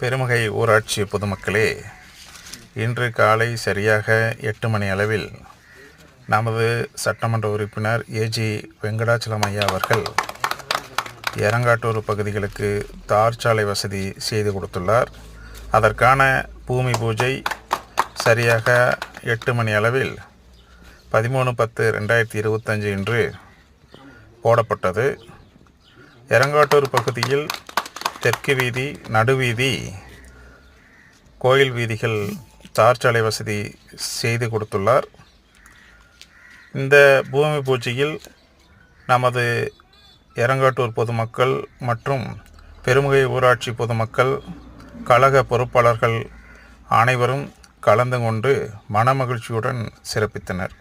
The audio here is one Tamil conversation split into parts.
பெருமகை ஊராட்சி பொதுமக்களே இன்று காலை சரியாக எட்டு மணி அளவில் நமது சட்டமன்ற உறுப்பினர் ஏஜி வெங்கடாச்சலம் ஐயா அவர்கள் எரங்காட்டூர் பகுதிகளுக்கு தார் சாலை வசதி செய்து கொடுத்துள்ளார். அதற்கான பூமி பூஜை சரியாக எட்டு மணி அளவில் பதிமூணு பத்து ரெண்டாயிரத்தி இருபத்தஞ்சு இன்று போடப்பட்டது. எரங்காட்டூர் பகுதியில் தெற்கு வீதி நடுவீதி கோயில் வீதிகள் தார் சாலை வசதி செய்து கொடுத்துள்ளார். இந்த பூமி பூஜையில் நமது எரங்காட்டூர் பொதுமக்கள் மற்றும் பெருமுகை ஊராட்சி பொதுமக்கள் கழக பொறுப்பாளர்கள் அனைவரும் கலந்து கொண்டு மனமகிழ்ச்சியுடன் சிறப்பித்தனர்.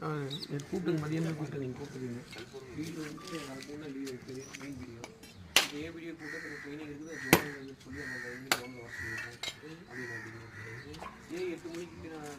ஆ கூப்பிட்டுங்க மதியானம் கூப்பிட்டு நீங்கள் கூப்பிட்டுருங்க வீட்டில் வந்து நாளைக்கு முன்னாடி லீவ் இருக்குது மெயின் வீடியோ இப்போ ஏ வீடியோ கூட்ட ட்ரைனிங் இருக்குது அது வந்து சொல்லி அந்த வந்து வர சொல்லியிருக்கோம் அப்படின்னு அப்படின்னு ஏ எட்டு மணிக்கு நான்